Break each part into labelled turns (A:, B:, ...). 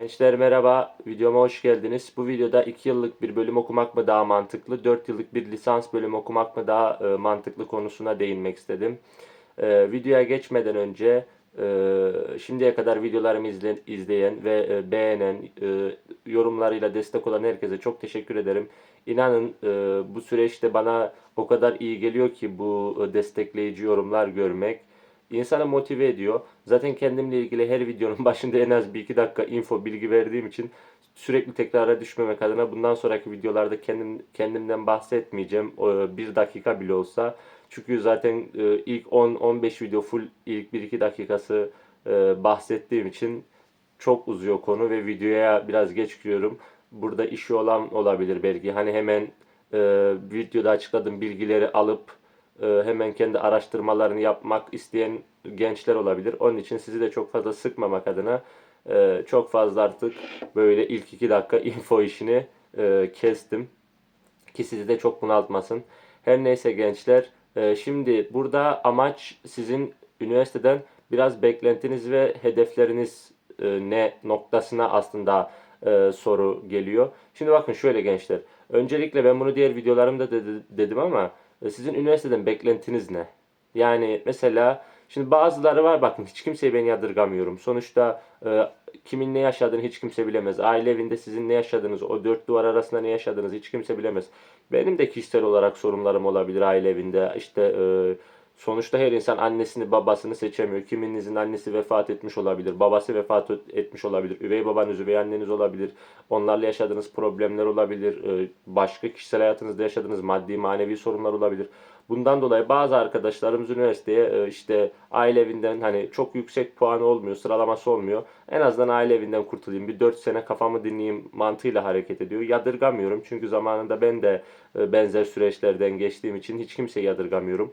A: Gençler merhaba, videoma hoş geldiniz. Bu videoda 2 yıllık bir bölüm okumak mı daha mantıklı, 4 yıllık bir lisans bölümü okumak mı daha e, mantıklı konusuna değinmek istedim. E, videoya geçmeden önce e, şimdiye kadar videolarımı izle- izleyen ve e, beğenen, e, yorumlarıyla destek olan herkese çok teşekkür ederim. İnanın e, bu süreçte bana o kadar iyi geliyor ki bu e, destekleyici yorumlar görmek. İnsanı motive ediyor. Zaten kendimle ilgili her videonun başında en az bir iki dakika info bilgi verdiğim için sürekli tekrara düşmemek adına bundan sonraki videolarda kendim kendimden bahsetmeyeceğim. Bir dakika bile olsa. Çünkü zaten e, ilk 10-15 video full ilk 1-2 dakikası e, bahsettiğim için çok uzuyor konu ve videoya biraz geç giriyorum. Burada işi olan olabilir belki. Hani hemen e, videoda açıkladığım bilgileri alıp hemen kendi araştırmalarını yapmak isteyen gençler olabilir. Onun için sizi de çok fazla sıkmamak adına e, çok fazla artık böyle ilk iki dakika info işini e, kestim. Ki sizi de çok bunaltmasın. Her neyse gençler. e, Şimdi burada amaç sizin üniversiteden biraz beklentiniz ve hedefleriniz e, ne noktasına aslında e, soru geliyor. Şimdi bakın şöyle gençler. Öncelikle ben bunu diğer videolarımda dedi- dedim ama e, sizin üniversiteden beklentiniz ne? Yani mesela şimdi bazıları var bakın hiç kimseyi ben yadırgamıyorum. Sonuçta e, kimin ne yaşadığını hiç kimse bilemez. Aile evinde sizin ne yaşadığınızı, o dört duvar arasında ne yaşadığınızı hiç kimse bilemez. Benim de kişisel olarak sorunlarım olabilir aile evinde. İşte e, sonuçta her insan annesini babasını seçemiyor. Kiminizin annesi vefat etmiş olabilir, babası vefat etmiş olabilir, üvey babanız, üvey anneniz olabilir. Onlarla yaşadığınız problemler olabilir. e, başka kişisel hayatınızda yaşadığınız maddi manevi sorunlar olabilir. Bundan dolayı bazı arkadaşlarımız üniversiteye e, işte aile evinden hani çok yüksek puanı olmuyor, sıralaması olmuyor. En azından aile evinden kurtulayım, bir 4 sene kafamı dinleyeyim mantığıyla hareket ediyor. Yadırgamıyorum çünkü zamanında ben de e, benzer süreçlerden geçtiğim için hiç kimseyi yadırgamıyorum.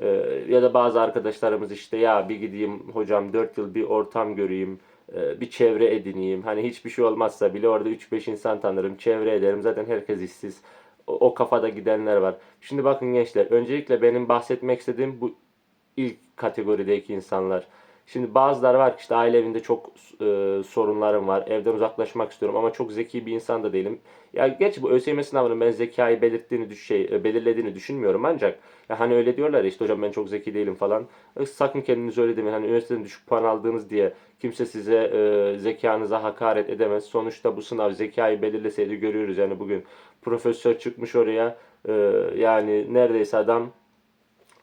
A: E, Ya da bazı arkadaşlarımız işte ya bir gideyim hocam 4 yıl bir ortam göreyim, e, bir çevre edineyim. Hani hiçbir şey olmazsa bile orada 3-5 insan tanırım, çevre ederim. Zaten herkes işsiz o, o kafada gidenler var. Şimdi bakın gençler, öncelikle benim bahsetmek istediğim bu ilk kategorideki insanlar. Şimdi bazıları var ki işte aile evinde çok e, sorunlarım var. Evden uzaklaşmak istiyorum ama çok zeki bir insan da değilim. Ya geç bu ÖSYM sınavının ben zekayı belirttiğini düş- şey e, belirlediğini düşünmüyorum ancak ya hani öyle diyorlar ya işte hocam ben çok zeki değilim falan. E, sakın kendinize öyle demeyin. Hani üniversiteden düşük puan aldığınız diye kimse size e, zekanıza hakaret edemez. Sonuçta bu sınav zekayı belirleseydi görüyoruz yani bugün profesör çıkmış oraya e, yani neredeyse adam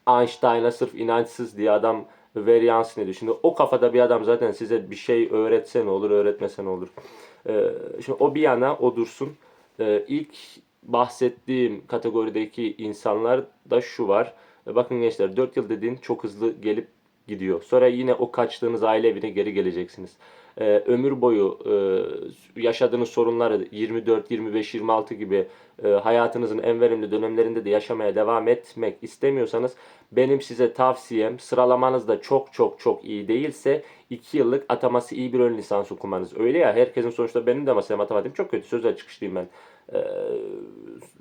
A: Einstein'a sırf inançsız diye adam varyans ne diyor. Şimdi o kafada bir adam zaten size bir şey öğretse ne olur, öğretmese ne olur. Ee, şimdi o bir yana o dursun. Ee, ilk bahsettiğim kategorideki insanlar da şu var. Ee, bakın gençler 4 yıl dediğin çok hızlı gelip gidiyor. Sonra yine o kaçtığınız aile evine geri geleceksiniz. Ee, ömür boyu e, yaşadığınız sorunları 24, 25, 26 gibi e, hayatınızın en verimli dönemlerinde de yaşamaya devam etmek istemiyorsanız benim size tavsiyem sıralamanız da çok çok çok iyi değilse 2 yıllık ataması iyi bir ön lisans okumanız. Öyle ya herkesin sonuçta benim de mesela matematiğim çok kötü. Sözel çıkışlıyım ben. Ee,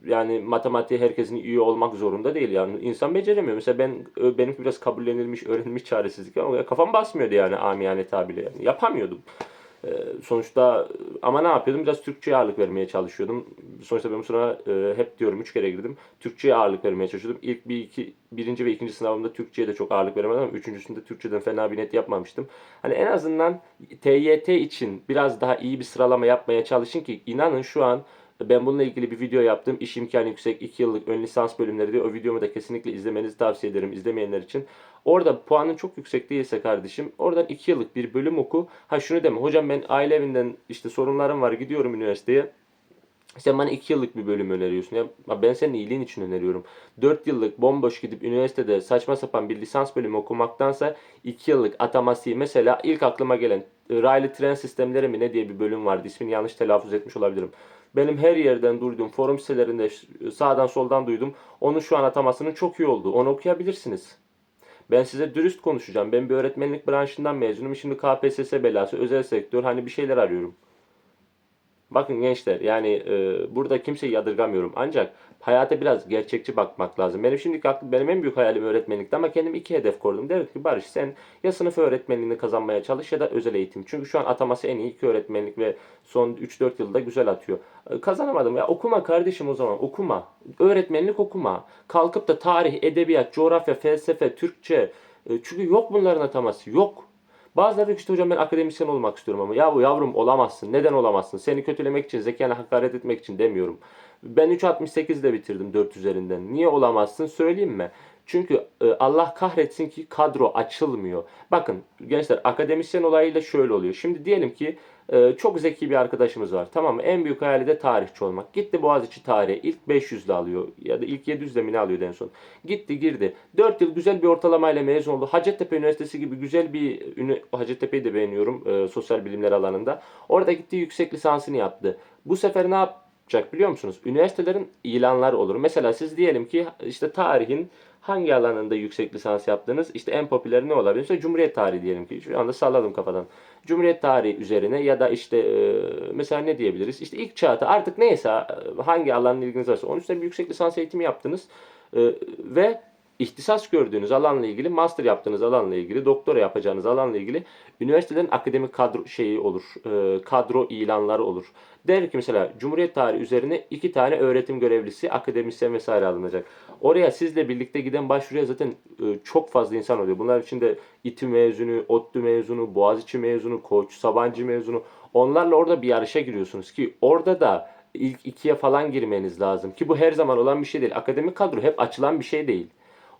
A: yani matematiği herkesin iyi olmak zorunda değil yani. insan beceremiyor. Mesela ben benimki biraz kabullenilmiş, öğrenilmiş çaresizlik ama kafam basmıyordu yani amiyane tabirle yani. Yapamıyordum. Ee, sonuçta ama ne yapıyordum? Biraz Türkçe'ye ağırlık vermeye çalışıyordum. Sonuçta ben bu sınava e, hep diyorum üç kere girdim. Türkçe'ye ağırlık vermeye çalışıyordum. İlk bir iki birinci ve ikinci sınavımda Türkçe'ye de çok ağırlık veremedim ama üçüncüsünde Türkçeden fena bir net yapmamıştım. Hani en azından TYT için biraz daha iyi bir sıralama yapmaya çalışın ki inanın şu an ben bununla ilgili bir video yaptım. İş imkanı yüksek 2 yıllık ön lisans bölümleri diye. O videomu da kesinlikle izlemenizi tavsiye ederim izlemeyenler için. Orada puanın çok yüksek değilse kardeşim oradan 2 yıllık bir bölüm oku. Ha şunu deme hocam ben aile evinden işte sorunlarım var gidiyorum üniversiteye. Sen bana 2 yıllık bir bölüm öneriyorsun. Ya ben senin iyiliğin için öneriyorum. 4 yıllık bomboş gidip üniversitede saçma sapan bir lisans bölümü okumaktansa 2 yıllık ataması mesela ilk aklıma gelen e, raylı tren sistemleri mi ne diye bir bölüm vardı. İsmini yanlış telaffuz etmiş olabilirim. Benim her yerden duyduğum forum sitelerinde sağdan soldan duydum. Onun şu an atamasının çok iyi olduğu. Onu okuyabilirsiniz. Ben size dürüst konuşacağım. Ben bir öğretmenlik branşından mezunum. Şimdi KPSS belası, özel sektör hani bir şeyler arıyorum. Bakın gençler yani e, burada kimseyi yadırgamıyorum. Ancak hayata biraz gerçekçi bakmak lazım. Benim şimdiki aklım, benim en büyük hayalim öğretmenlikti ama kendim iki hedef koydum. Derim ki Barış sen ya sınıf öğretmenliğini kazanmaya çalış ya da özel eğitim. Çünkü şu an ataması en iyi iki öğretmenlik ve son 3-4 yılda güzel atıyor. E, Kazanamadım ya okuma kardeşim o zaman okuma. Öğretmenlik okuma. Kalkıp da tarih, edebiyat, coğrafya, felsefe, Türkçe. e, Çünkü yok bunların ataması yok. Bazıları diyor işte hocam ben akademisyen olmak istiyorum ama ya bu yavrum olamazsın. Neden olamazsın? Seni kötülemek için, zekana hakaret etmek için demiyorum. Ben 3.68 de bitirdim 4 üzerinden. Niye olamazsın söyleyeyim mi? Çünkü e, Allah kahretsin ki kadro açılmıyor. Bakın gençler akademisyen olayıyla şöyle oluyor. Şimdi diyelim ki e, çok zeki bir arkadaşımız var. Tamam mı? En büyük hayali de tarihçi olmak. Gitti Boğaziçi tarihi ilk 500'le alıyor ya da ilk 700'le mi ne alıyordu en son. Gitti girdi. 4 yıl güzel bir ortalamayla mezun oldu. Hacettepe Üniversitesi gibi güzel bir Hacettepe'yi de beğeniyorum e, sosyal bilimler alanında. Orada gitti yüksek lisansını yaptı. Bu sefer ne yapacak biliyor musunuz? Üniversitelerin ilanları olur. Mesela siz diyelim ki işte tarihin hangi alanında yüksek lisans yaptınız? İşte en popüler ne olabilir? İşte Cumhuriyet tarihi diyelim ki. Şu anda salladım kafadan. Cumhuriyet tarihi üzerine ya da işte e, mesela ne diyebiliriz? İşte ilk çağda artık neyse e, hangi alanla ilginiz varsa onun üstüne bir yüksek lisans eğitimi yaptınız. E, ve ihtisas gördüğünüz alanla ilgili, master yaptığınız alanla ilgili, doktora yapacağınız alanla ilgili üniversitelerin akademik kadro şeyi olur, e, kadro ilanları olur. Der ki mesela Cumhuriyet tarihi üzerine iki tane öğretim görevlisi, akademisyen vesaire alınacak. Oraya sizle birlikte giden başvuruya zaten e, çok fazla insan oluyor. Bunlar içinde İTÜ mezunu, ODTÜ mezunu, Boğaziçi mezunu, Koç, Sabancı mezunu. Onlarla orada bir yarışa giriyorsunuz ki orada da ilk ikiye falan girmeniz lazım. Ki bu her zaman olan bir şey değil. Akademik kadro hep açılan bir şey değil.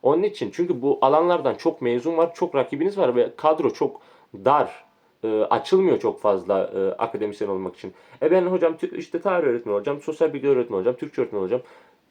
A: Onun için çünkü bu alanlardan çok mezun var, çok rakibiniz var ve kadro çok dar. E, açılmıyor çok fazla e, akademisyen olmak için. E ben hocam işte tarih öğretmeni olacağım, sosyal bilgi öğretmeni olacağım, Türkçe öğretmeni olacağım.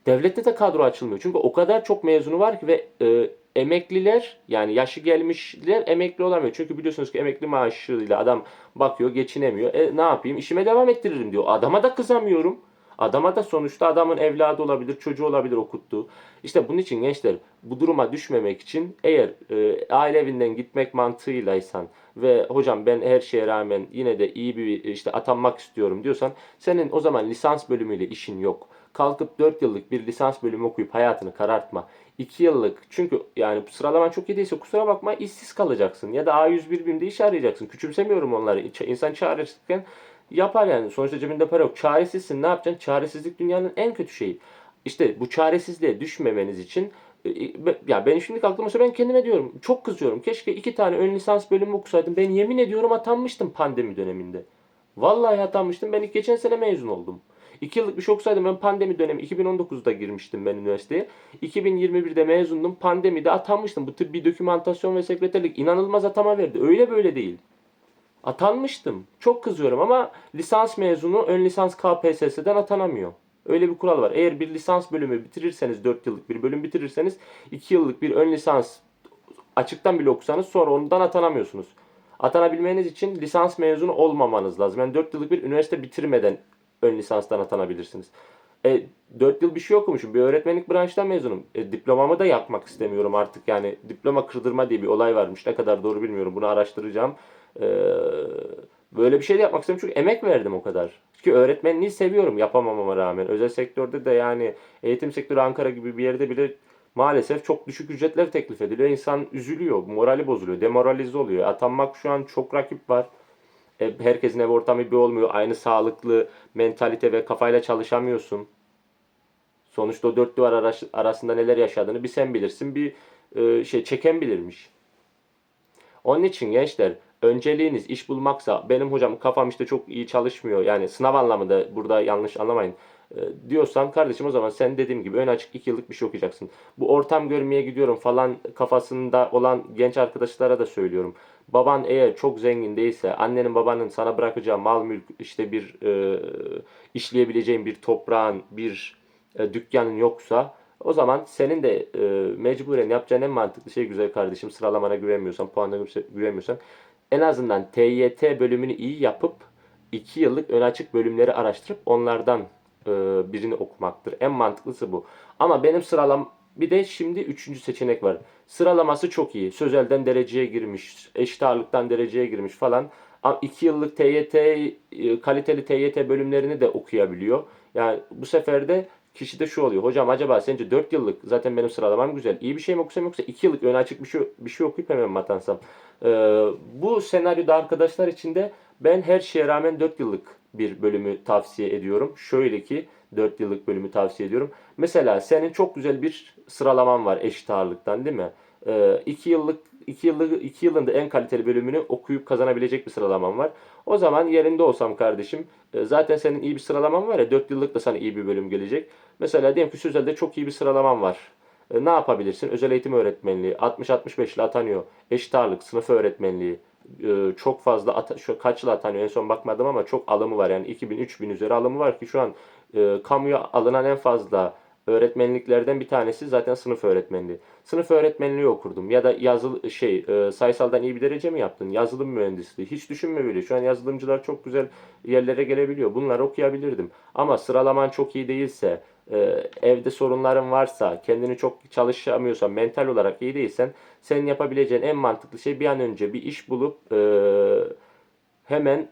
A: Devlette de kadro açılmıyor. Çünkü o kadar çok mezunu var ki ve e, emekliler yani yaşı gelmişler emekli olamıyor. Çünkü biliyorsunuz ki emekli maaşıyla adam bakıyor geçinemiyor. E ne yapayım işime devam ettiririm diyor. Adama da kızamıyorum. Adama da sonuçta adamın evladı olabilir, çocuğu olabilir okuttuğu. İşte bunun için gençler bu duruma düşmemek için eğer e, aile evinden gitmek mantığıylaysan ve hocam ben her şeye rağmen yine de iyi bir işte atanmak istiyorum diyorsan senin o zaman lisans bölümüyle işin yok. Kalkıp 4 yıllık bir lisans bölümü okuyup hayatını karartma. 2 yıllık çünkü yani sıralaman çok iyi değilse kusura bakma işsiz kalacaksın. Ya da A101 birimde iş arayacaksın. Küçümsemiyorum onları. İnsan çaresizken yapar yani. Sonuçta cebinde para yok. Çaresizsin ne yapacaksın? Çaresizlik dünyanın en kötü şeyi. İşte bu çaresizliğe düşmemeniz için e, e, ya benim şimdi aklıma ben kendime diyorum çok kızıyorum. Keşke iki tane ön lisans bölümü okusaydım. Ben yemin ediyorum atanmıştım pandemi döneminde. Vallahi atanmıştım. Ben ilk geçen sene mezun oldum. 2 yıllık bir şey okusaydım ben pandemi dönemi 2019'da girmiştim ben üniversiteye. 2021'de mezundum. Pandemide atanmıştım. Bu tıbbi dokümantasyon ve sekreterlik inanılmaz atama verdi. Öyle böyle değil. Atanmıştım. Çok kızıyorum ama lisans mezunu ön lisans KPSS'den atanamıyor. Öyle bir kural var. Eğer bir lisans bölümü bitirirseniz 4 yıllık bir bölüm bitirirseniz 2 yıllık bir ön lisans açıktan bile okusanız sonra ondan atanamıyorsunuz. Atanabilmeniz için lisans mezunu olmamanız lazım. Yani 4 yıllık bir üniversite bitirmeden ön lisanstan atanabilirsiniz. E, 4 yıl bir şey okumuşum. Bir öğretmenlik branştan mezunum. E, diplomamı da yakmak istemiyorum artık. Yani diploma kırdırma diye bir olay varmış. Ne kadar doğru bilmiyorum. Bunu araştıracağım. E, böyle bir şey de yapmak istemiyorum. Çünkü emek verdim o kadar. Ki öğretmenliği seviyorum yapamamama rağmen. Özel sektörde de yani eğitim sektörü Ankara gibi bir yerde bile maalesef çok düşük ücretler teklif ediliyor. İnsan üzülüyor, morali bozuluyor, demoralize oluyor. Atanmak şu an çok rakip var. E, herkesin ev ortamı bir olmuyor. Aynı sağlıklı mentalite ve kafayla çalışamıyorsun. Sonuçta o dört duvar arasında neler yaşadığını bir sen bilirsin, bir e, şey çeken bilirmiş. Onun için gençler önceliğiniz iş bulmaksa benim hocam kafam işte çok iyi çalışmıyor. Yani sınav anlamında burada yanlış anlamayın. E, diyorsan kardeşim o zaman sen dediğim gibi ön açık 2 yıllık bir şey okuyacaksın. Bu ortam görmeye gidiyorum falan kafasında olan genç arkadaşlara da söylüyorum. Baban eğer çok zengin değilse, annenin babanın sana bırakacağı mal mülk işte bir e, işleyebileceğin bir toprağın, bir e, dükkanın yoksa o zaman senin de e, mecburen yapacağın en mantıklı şey güzel kardeşim sıralamana güvenmiyorsan, puanına güvenmiyorsan en azından TYT bölümünü iyi yapıp 2 yıllık ön açık bölümleri araştırıp onlardan e, birini okumaktır. En mantıklısı bu. Ama benim sıralam bir de şimdi üçüncü seçenek var. Sıralaması çok iyi. Sözelden dereceye girmiş, eşit ağırlıktan dereceye girmiş falan. 2 yıllık TYT e, kaliteli TYT bölümlerini de okuyabiliyor. Yani bu sefer de kişide şu oluyor. Hocam acaba sence 4 yıllık zaten benim sıralamam güzel. İyi bir şey mi okusam yoksa 2 yıllık öne açık bir şey bir şey okuyup hemen mi atansam? Ee, bu senaryoda arkadaşlar için de ben her şeye rağmen 4 yıllık bir bölümü tavsiye ediyorum. Şöyle ki 4 yıllık bölümü tavsiye ediyorum. Mesela senin çok güzel bir sıralaman var eşit ağırlıktan değil mi? 2 yıllık 2 yıllık 2 yılında en kaliteli bölümünü okuyup kazanabilecek bir sıralaman var. O zaman yerinde olsam kardeşim e, zaten senin iyi bir sıralaman var ya 4 yıllık da sana iyi bir bölüm gelecek. Mesela diyelim ki Sözel'de çok iyi bir sıralaman var. E, Ne yapabilirsin? Özel eğitim öğretmenliği 60-65 ile atanıyor. Eşit ağırlık sınıf öğretmenliği e, çok fazla ata- şu kaç yıl atanıyor en son bakmadım ama çok alımı var yani 2000-3000 üzeri alımı var ki şu an e, kamuya alınan en fazla öğretmenliklerden bir tanesi zaten sınıf öğretmenliği. Sınıf öğretmenliği okurdum ya da yazılı şey e, sayısaldan iyi bir derece mi yaptın? Yazılım mühendisliği. Hiç düşünme böyle. Şu an yazılımcılar çok güzel yerlere gelebiliyor. Bunları okuyabilirdim. Ama sıralaman çok iyi değilse, e, evde sorunların varsa, kendini çok çalışamıyorsan, mental olarak iyi değilsen, senin yapabileceğin en mantıklı şey bir an önce bir iş bulup e, hemen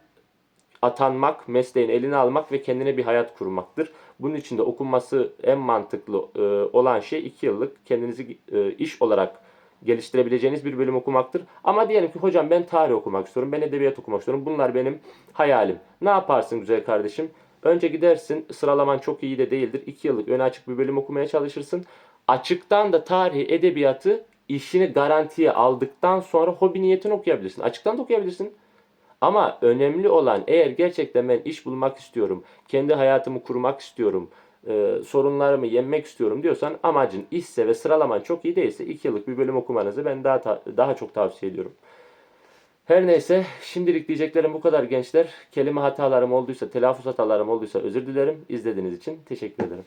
A: atanmak, mesleğini eline almak ve kendine bir hayat kurmaktır. Bunun için de okunması en mantıklı e, olan şey 2 yıllık kendinizi e, iş olarak geliştirebileceğiniz bir bölüm okumaktır. Ama diyelim ki hocam ben tarih okumak istiyorum, ben edebiyat okumak istiyorum. Bunlar benim hayalim. Ne yaparsın güzel kardeşim? Önce gidersin, sıralaman çok iyi de değildir. 2 yıllık öne açık bir bölüm okumaya çalışırsın. Açıktan da tarihi, edebiyatı işini garantiye aldıktan sonra hobi niyetini okuyabilirsin. Açıktan da okuyabilirsin. Ama önemli olan eğer gerçekten ben iş bulmak istiyorum, kendi hayatımı kurmak istiyorum, e, sorunlarımı yenmek istiyorum diyorsan amacın işse ve sıralaman çok iyi değilse 2 yıllık bir bölüm okumanızı ben daha ta- daha çok tavsiye ediyorum. Her neyse şimdilik diyeceklerim bu kadar gençler. Kelime hatalarım olduysa, telaffuz hatalarım olduysa özür dilerim. İzlediğiniz için teşekkür ederim.